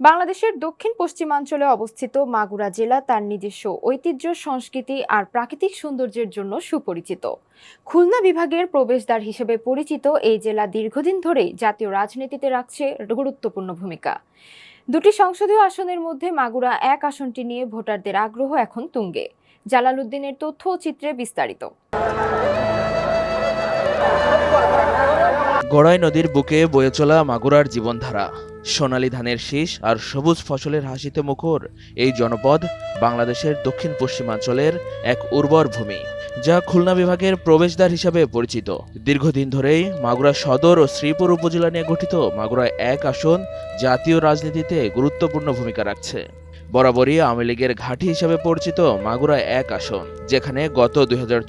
বাংলাদেশের দক্ষিণ পশ্চিমাঞ্চলে অবস্থিত মাগুরা জেলা তার নিজস্ব ঐতিহ্য, সংস্কৃতি আর প্রাকৃতিক সৌন্দর্যের জন্য সুপরিচিত। খুলনা বিভাগের প্রবেশদ্বার হিসেবে পরিচিত এই জেলা দীর্ঘদিন ধরেই জাতীয় রাজনীতিতে রাখছে গুরুত্বপূর্ণ ভূমিকা। দুটি সংসদীয় আসনের মধ্যে মাগুরা এক আসনটি নিয়ে ভোটারদের আগ্রহ এখন তুঙ্গে। জালালউদ্দিনের তথ্য চিত্রে বিস্তারিত। গড়াই নদীর বুকে বয়ে চলা মাগুরার জীবনধারা। সোনালী ধানের শীষ আর সবুজ ফসলের হাসিতে মুখর এই জনপদ বাংলাদেশের দক্ষিণ পশ্চিমাঞ্চলের এক উর্বর ভূমি, যা খুলনা বিভাগের প্রবেশদ্বার হিসাবে পরিচিত। দীর্ঘদিন ধরেই মাগুরা সদর ও শ্রীপুর উপজেলা নিয়ে গঠিত মাগুরা এক আসন জাতীয় রাজনীতিতে গুরুত্বপূর্ণ ভূমিকা রাখছে। বরাবরই আওয়ামী লীগের ঘাঁটি হিসাবে পরিচিত মাগুরা এক আসন, যেখানে গত দুই হাজার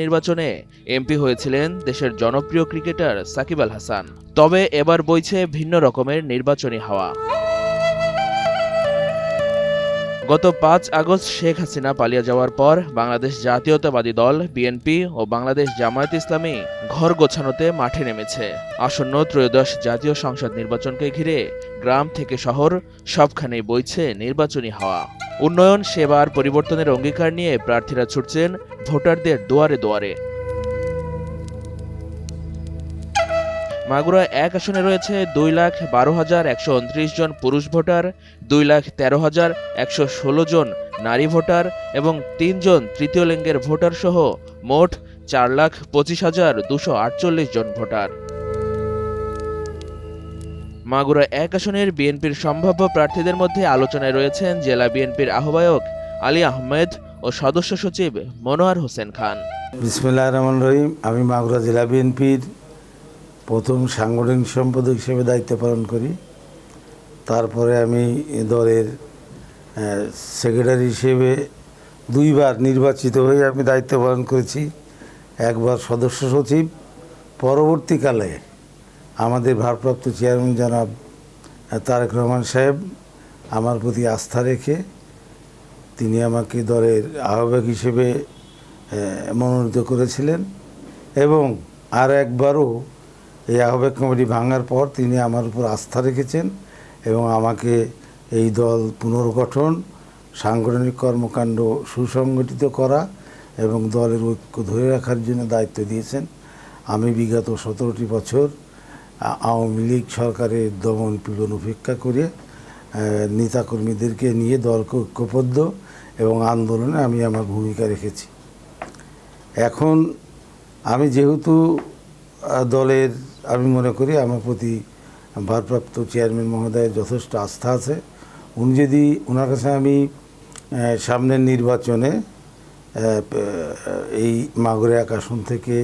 নির্বাচনে এমপি হয়েছিলেন দেশের জনপ্রিয় ক্রিকেটার সাকিব আল হাসান। তবে এবার বইছে ভিন্ন রকমের নির্বাচনী হাওয়া। গত পাঁচ আগস্ট শেখ হাসিনা পালিয়ে যাওয়ার পর বাংলাদেশ জাতীয়তাবাদী দল, বিএনপি ও বাংলাদেশ জামায়াত ইসলামী ঘর গোছানোতে মাঠে নেমেছে। আসন্ন ত্রয়োদশ জাতীয় সংসদ নির্বাচনকে ঘিরে গ্রাম থেকে শহর সবখানেই বইছে নির্বাচনী হাওয়া। উন্নয়ন সেবার পরিবর্তনের অঙ্গীকার নিয়ে প্রার্থীরা ছুটছেন ভোটারদের দুয়ারে দুয়ারে। মাগুরা এক আসনে রয়েছে দুই লাখ বারো হাজার একশো উনত্রিশ জন পুরুষ ভোটার, দুই লাখ তেরো হাজার একশো ষোলো জন নারী ভোটার এবং তিনজন তৃতীয় লিঙ্গের ভোটার সহ মোট চার লাখ পঁচিশ হাজার দুশো আটচল্লিশ জন ভোটার। মাগুরা এক আসনের বিএনপির সম্ভাব্য প্রার্থীদের মধ্যে আলোচনায় রয়েছেন জেলা বিএনপির আহ্বায়ক আলী আহমেদ ও সদস্য সচিব মনোয়ার হোসেন খান। বিসমুল্লাহ রহমান রহিম। আমি মাগুরা জেলা বিএনপির প্রথম সাংগঠনিক সম্পাদক হিসেবে দায়িত্ব পালন করি। তারপরে আমি দলের সেক্রেটারি হিসেবে দুইবার নির্বাচিত হয়ে আমি দায়িত্ব পালন করেছি। একবার সদস্য সচিব, পরবর্তীকালে আমাদের ভারপ্রাপ্ত চেয়ারম্যান জনাব তারেক রহমান সাহেব আমার প্রতি আস্থা রেখে তিনি আমাকে দলের আহ্বায়ক হিসেবে মনোনীত করেছিলেন এবং আর একবারও এই আহ্বায়ক কমিটি ভাঙার পর তিনি আমার উপর আস্থা রেখেছেন এবং আমাকে এই দল পুনর্গঠন, সাংগঠনিক কর্মকাণ্ড সুসংগঠিত করা এবং দলের ঐক্য ধরে রাখার জন্য দায়িত্ব দিয়েছেন। আমি বিগত সতেরোটি বছর আওয়ামী লীগ সরকারের দমন পীড়ন উপেক্ষা করে নেতাকর্মীদেরকে নিয়ে দলকে ঐক্যবদ্ধ এবং আন্দোলনে আমি আমার ভূমিকা রেখেছি। এখন আমি যেহেতু দলের, আমি মনে করি আমার প্রতি ভারপ্রাপ্ত চেয়ারম্যান মহোদয়ের যথেষ্ট আস্থা আছে। উনি যদি ওনার কাছে আমি সামনের নির্বাচনে এই মাগুরে আসন থেকে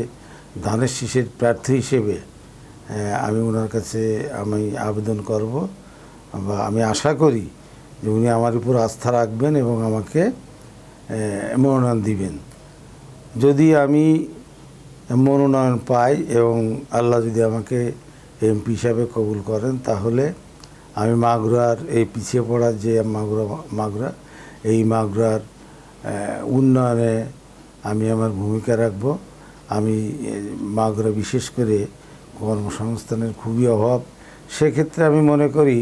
ধানের শীষের প্রার্থী হিসেবে আমি ওনার কাছে আমি আবেদন করব বা আমি আশা করি যে উনি আমার উপর আস্থা রাখবেন এবং আমাকে মনোনয়ন দিবেন। যদি আমি মনোনয়ন পাই এবং আল্লাহ যদি আমাকে এমপি হিসাবে কবুল করেন, তাহলে আমি মাগুরার এই পিছিয়ে পড়া যে মাগুরা মাগুরা, এই মাগুরার উন্নয়নে আমি আমার ভূমিকা রাখব। আমি মাগুরা বিশেষ করে কর্মসংস্থানের খুবই অভাব। সেক্ষেত্রে আমি মনে করি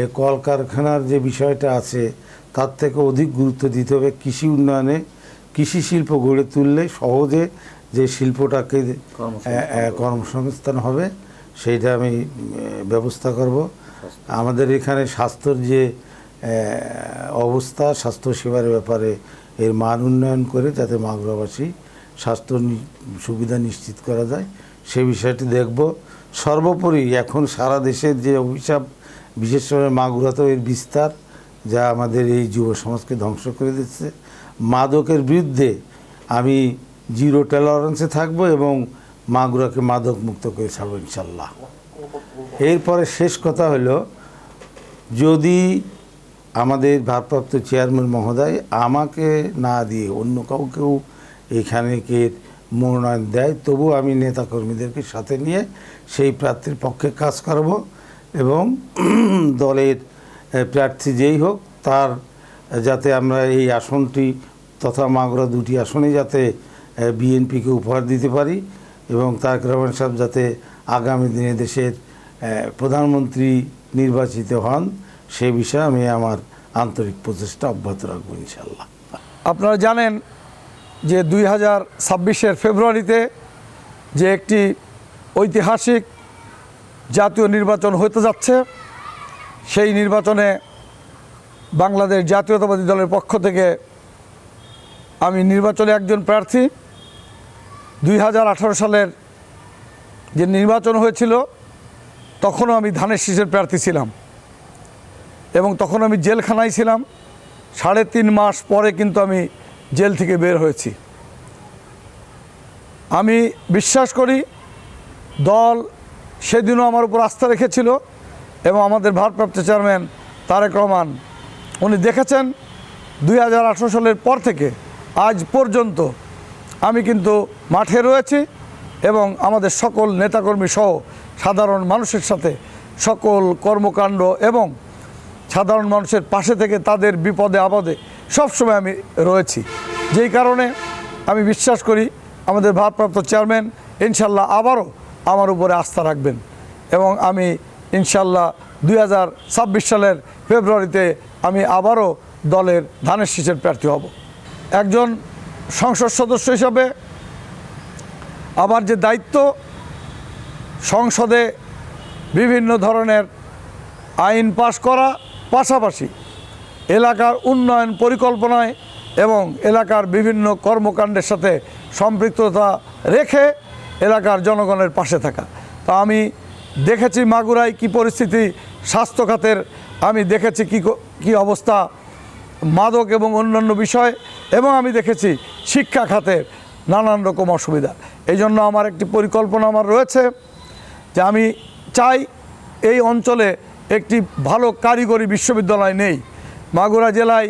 এ কলকারখানার যে বিষয়টা আছে তার থেকে অধিক গুরুত্ব দিতে হবে কৃষি উন্নয়নে। কৃষি শিল্প গড়ে তুললে সহজে যে শিল্পটাকে কর্মসংস্থান হবে। সেইটা আমি ব্যবস্থা করব। আমাদের এখানে স্বাস্থ্যর যে অবস্থা স্বাস্থ্য সেবার ব্যাপারে এর মান উন্নয়ন করে যাতে মাগুরাবাসী স্বাস্থ্য সুবিধা নিশ্চিত করা যায়। সে বিষয়টি দেখব। সর্বোপরি এখন সারা দেশের যে অভিশাপ, বিশেষ করে মাগুরাতে এর বিস্তার, যা আমাদের এই যুব সমাজকে ধ্বংস করে দিচ্ছে। মাদকের বিরুদ্ধে আমি জিরো টলারেন্সে থাকব এবং মাগুরাকে মাদক মুক্ত করে ছাড়ব ইনশাল্লাহ এরপরে শেষ কথা হলো, যদি আমাদের ভারপ্রাপ্ত চেয়ারম্যান মহোদয় আমাকে না দিয়ে অন্য কাউকেও এখানে কে মনোনয়ন দেয়, তবু আমি নেতাকর্মীদেরকে সাথে নিয়ে সেই প্রার্থীর পক্ষে কাজ করব এবং দলের প্রার্থী যেই হোক, তার যাতে আমরা এই আসনটি তথা মাগুরা দুটি আসনে যাতে বিএনপিকে উপহার দিতে পারি এবং তারেক রহমান সাহেব যাতে আগামী দিনে দেশের প্রধানমন্ত্রী নির্বাচিত হন, সে বিষয়ে আমি আমার আন্তরিক প্রচেষ্টা অব্যাহত রাখব ইনশাল্লাহ আপনারা জানেন যে দুই হাজার ছাব্বিশের ফেব্রুয়ারিতে যে একটি ঐতিহাসিক জাতীয় নির্বাচন হতে যাচ্ছে, সেই নির্বাচনে বাংলাদেশ জাতীয়তাবাদী দলের পক্ষ থেকে আমি নির্বাচনে একজন প্রার্থী। দুই হাজার আঠারো সালের যে নির্বাচন হয়েছিল, তখনও আমি ধানের শীষের প্রার্থী ছিলাম এবং তখন আমি জেলখানায় ছিলাম। সাড়ে তিন মাস পরে কিন্তু আমি জেল থেকে বের হয়েছি। আমি বিশ্বাস করি দল সেদিনও আমার উপর আস্থা রেখেছিল এবং আমাদের ভারপ্রাপ্ত চেয়ারম্যান তারেক রহমান, উনি দেখেছেন দুই হাজার আঠেরো সালের পর থেকে, আজ পর্যন্ত আমি কিন্তু মাঠে রয়েছি এবং আমাদের সকল নেতাকর্মী সহ সাধারণ মানুষের সাথে সকল কর্মকাণ্ড এবং সাধারণ মানুষের পাশে থেকে তাদের বিপদে, আপদে সবসময় আমি রয়েছি। যেই কারণে আমি বিশ্বাস করি আমাদের ভারপ্রাপ্ত চেয়ারম্যান ইনশাল্লাহ আবারও আমার উপরে আস্থা রাখবেন এবং আমি ইনশাল্লাহ দু হাজার ছাব্বিশ সালের ফেব্রুয়ারিতে আমি আবারও দলের ধানের শীষের প্রার্থী হব। একজন সংসদ সদস্য হিসাবে আমার যে দায়িত্ব, সংসদে বিভিন্ন ধরনের আইন পাশ করা পাশাপাশি এলাকার উন্নয়ন পরিকল্পনায় এবং এলাকার বিভিন্ন কর্মকাণ্ডের সাথে সম্পৃক্ততা রেখে এলাকার জনগণের পাশে থাকা। তা আমি দেখেছি মাগুরায় কি পরিস্থিতি, স্বাস্থ্য খাতের, আমি দেখেছি কি কি অবস্থা, মাদক এবং অন্যান্য বিষয়, এবং আমি দেখেছি শিক্ষা খাতের নানান রকম অসুবিধা। এই জন্য আমার একটি পরিকল্পনা আমার রয়েছে যে আমি চাই এই অঞ্চলে একটি ভালো কারিগরি বিশ্ববিদ্যালয় নেই। মাগুরা জেলায়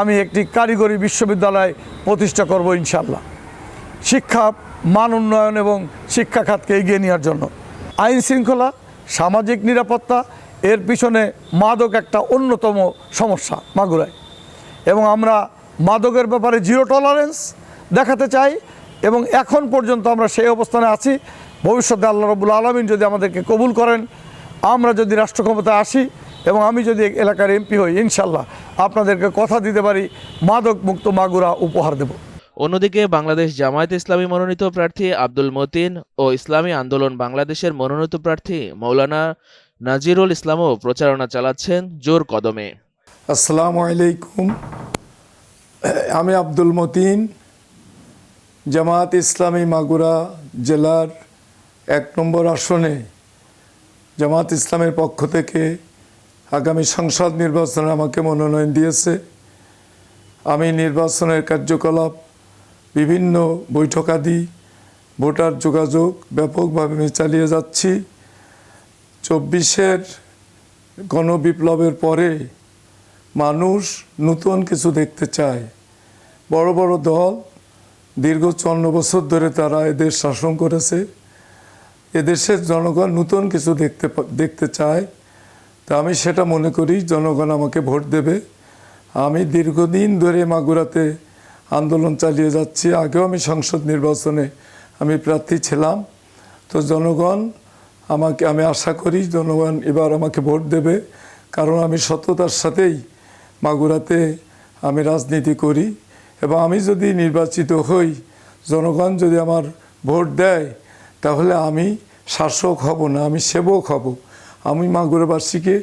আমি একটি কারিগরি বিশ্ববিদ্যালয় প্রতিষ্ঠা করব ইনশাল্লাহ শিক্ষা, মান উন্নয়ন এবং শিক্ষা খাতকে এগিয়ে নেওয়ার জন্য। আইন শৃঙ্খলা, সামাজিক নিরাপত্তা, এর পিছনে মাদক একটা অন্যতম সমস্যা মাগুরায়। এবং আমরা মাদকের ব্যাপারে জিরো টলারেন্স দেখাতে চাই এবং এখন পর্যন্ত আমরা সেই অবস্থানে আছি। ভবিষ্যতে আল্লাহ রবুল আলমিন যদি আমাদেরকে কবুল করেন, আমরা যদি রাষ্ট্র ক্ষমতায় আসি এবং আমি যদি এলাকার এমপি হই ইনশাল্লাহ আপনাদেরকে কথা দিতে পারি মাদক মুক্ত মাগুরা উপহার দেব। অন্যদিকে বাংলাদেশ জামায়াত ইসলামী মনোনীত প্রার্থী আব্দুল মতিন ও ইসলামী আন্দোলন বাংলাদেশের মনোনীত প্রার্থী মৌলানা নাজিরুল ইসলামও প্রচারণা চালাচ্ছেন জোর কদমে। আসসালামু আলাইকুম। আমি আব্দুল মতিন জামাত ইসলামী মাগুরা জেলার এক নম্বর আসনে জামাত ইসলামের পক্ষ থেকে আগামী সংসদ নির্বাচনে আমাকে মনোনয়ন দিয়েছে। আমি নির্বাচনের কার্যকলাপ, বিভিন্ন বৈঠকাদি, ভোটার যোগাযোগ ব্যাপকভাবে আমি চালিয়ে যাচ্ছি। চব্বিশের গণবিপ্লবের পরে মানুষ নতুন কিছু দেখতে চায়। বড় বড় দল দীর্ঘ চন্ন বছর ধরে তারা এদের শাসন করেছে। এদেশের জনগণ নতুন কিছু দেখতে দেখতে চায়। তা আমি সেটা মনে করি, জনগণ আমাকে ভোট দেবে। আমি দীর্ঘদিন ধরে মাগুরাতে আন্দোলন চালিয়ে যাচ্ছি। আগেও আমি সংসদ নির্বাচনে আমি প্রার্থী ছিলাম। তো জনগণ আমাকে, আমি আশা করি জনগণ এবার আমাকে ভোট দেবে। কারণ আমি সততার সাথেই মাগুরাতে আমি রাজনীতি করি এবং আমি যদি নির্বাচিত হই, জনগণ যদি আমার ভোট দেয়, তাহলে আমি শাসক হব না, আমি সেবক হব। আমি মাগুরাবাসীকে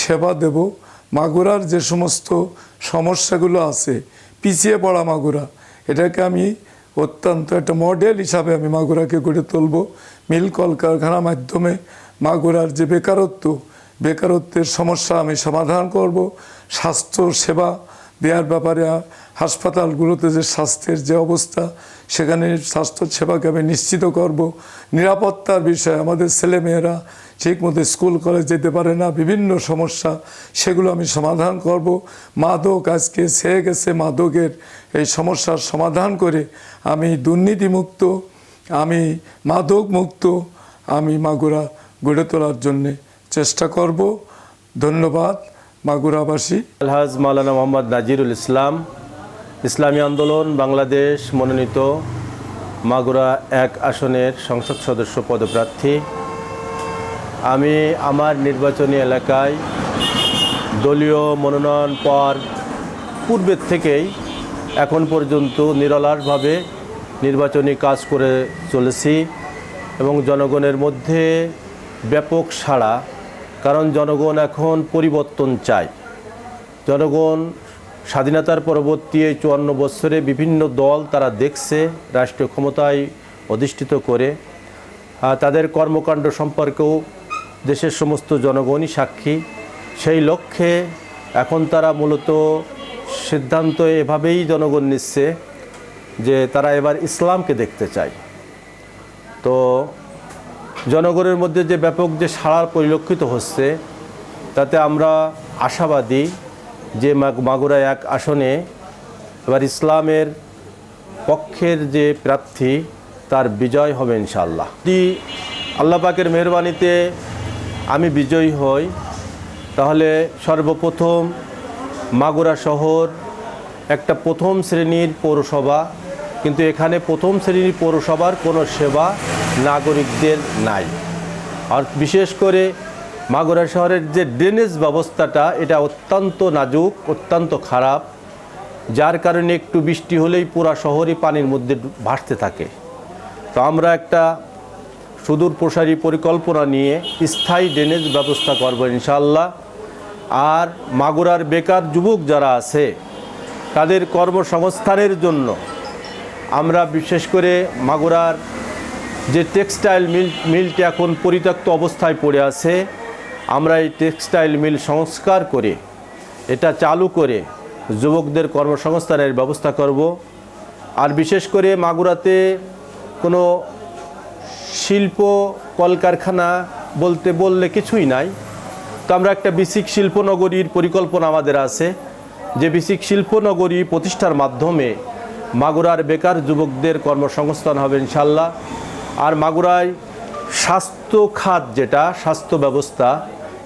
সেবা দেব। মাগুরার যে সমস্ত সমস্যাগুলো আছে, পিছিয়ে পড়া মাগুরা, এটাকে আমি অত্যন্ত একটা মডেল হিসাবে আমি মাগুরাকে গড়ে তুলব। মিল কলকারখানার মাধ্যমে মাগুরার যে বেকারত্ব, বেকারত্বের সমস্যা আমি সমাধান করব। স্বাস্থ্য সেবা দেওয়ার ব্যাপারে হাসপাতালগুলোতে যে স্বাস্থ্যের যে অবস্থা, সেখানে স্বাস্থ্য সেবাকে আমি নিশ্চিত করব। নিরাপত্তার বিষয়ে আমাদের ছেলেমেয়েরা ঠিকমতো স্কুল, কলেজ যেতে পারে না, বিভিন্ন সমস্যা, সেগুলো আমি সমাধান করব। মাদক, আজকে ছেয়ে গেছে মাদকের এই সমস্যার সমাধান করে আমি দুর্নীতিমুক্ত, আমি মাদক মুক্ত আমি মাগুরা গড়ে তোলার জন্যে চেষ্টা করব। ধন্যবাদ মাগুরাবাসী। আলহাজ মাওলানা মোহাম্মদ নাজিরুল ইসলাম। ইসলামী আন্দোলন, বাংলাদেশ মনোনীত মাগুরা এক আসনের সংসদ সদস্য পদপ্রার্থী। আমি আমার নির্বাচনী এলাকায় দলীয় মনোনয়ন পাওয়ার পূর্বের থেকেই এখন পর্যন্ত নিরলাসভাবে নির্বাচনী কাজ করে চলেছি এবং জনগণের মধ্যে ব্যাপক সাড়া, কারণ জনগণ এখন পরিবর্তন চায়। জনগণ স্বাধীনতার পরবর্তী এই চুয়ান্ন বছরে বিভিন্ন দল তারা দেখছে, রাষ্ট্রীয় ক্ষমতায় অধিষ্ঠিত করে। তাদের কর্মকাণ্ড সম্পর্কেও দেশের সমস্ত জনগণই সাক্ষী। সেই লক্ষ্যে এখন তারা মূলত সিদ্ধান্ত এভাবেই জনগণ নিচ্ছে যে তারা এবার ইসলামকে দেখতে চায়। তো জনগণের মধ্যে যে ব্যাপক যে সাড়া পরিলক্ষিত হচ্ছে, তাতে আমরা আশাবাদী যে মাগ- মাগুরা এক আসনে এবার ইসলামের পক্ষের যে প্রার্থী, তার বিজয় হবে ইনশাল্লাহ যদি আল্লাহ পাকের মেহরবানিতে আমি বিজয়ী হই, তাহলে সর্বপ্রথম মাগুরা শহর একটা প্রথম শ্রেণির পৌরসভা, কিন্তু এখানে প্রথম শ্রেণির পৌরসভার কোনো সেবা নাগরিকদের নাই। আর বিশেষ করে মাগুরা শহরের যে ড্রেনেজ ব্যবস্থাটা, এটা অত্যন্ত নাজুক, অত্যন্ত খারাপ, যার কারণে একটু বৃষ্টি হলেই পুরা শহরই পানির মধ্যে ভাসতে থাকে। তো আমরা একটা সুদূর প্রসারী পরিকল্পনা নিয়ে স্থায়ী ড্রেনেজ ব্যবস্থা করব ইনশাল্লাহ আর মাগুরার বেকার যুবক যারা আছে, তাদের কর্মসংস্থানের জন্য আমরা বিশেষ করে মাগুরার যে টেক্সটাইল মিল, মিলটি এখন পরিত্যক্ত অবস্থায় পড়ে আছে, আমরা এই টেক্সটাইল মিল সংস্কার করে, এটা চালু করে যুবকদের কর্মসংস্থানের ব্যবস্থা করব। আর বিশেষ করে মাগুরাতে কোনো শিল্প কলকারখানা বলতে বললে কিছুই নাই। তো আমরা একটা বিসিক শিল্পনগরীর পরিকল্পনা আমাদের আছে। যে বিসিক শিল্পনগরী প্রতিষ্ঠার মাধ্যমে মাগুরার বেকার যুবকদের কর্মসংস্থান হবে ইনশাল্লাহ। আর মাগুরায় স্বাস্থ্য খাত যেটা, স্বাস্থ্য ব্যবস্থা,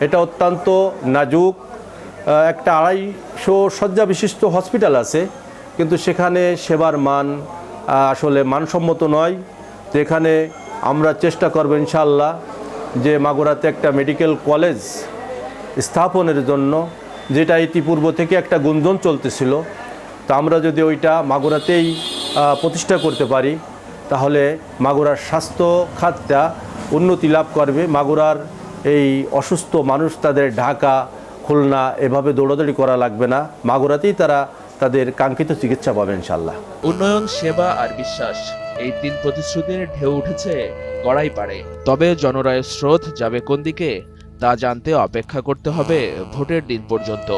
এটা অত্যন্ত নাজুক। একটা আড়াইশো শয্যা বিশিষ্ট হসপিটাল আছে, কিন্তু সেখানে সেবার মান আসলে মানসম্মত নয়। তো এখানে আমরা চেষ্টা করব ইনশাল্লাহ যে মাগুরাতে একটা মেডিকেল কলেজ স্থাপনের জন্য, যেটা ইতিপূর্ব থেকে একটা গুঞ্জন চলতেছিল। তা আমরা যদি ওইটা মাগুরাতেই প্রতিষ্ঠা করতে পারি, তাহলে মাগুরার স্বাস্থ্য খাতটা উন্নতি লাভ করবে। মাগুরার এই অসুস্থ মানুষ তাদের ঢাকা, খুলনা এভাবে দৌড়াদৌড়ি করা লাগবে না। মাগুরাতেই তারা তাদের কাঙ্ক্ষিত চিকিৎসা পাবে ইনশাল্লাহ উন্নয়ন, সেবা আর বিশ্বাস, এই তিন প্রতিশ্রুতির ঢেউ উঠেছে গড়াই পারে তবে জনরায়ের স্রোত যাবে কোন দিকে, তা জানতে অপেক্ষা করতে হবে ভোটের দিন পর্যন্ত।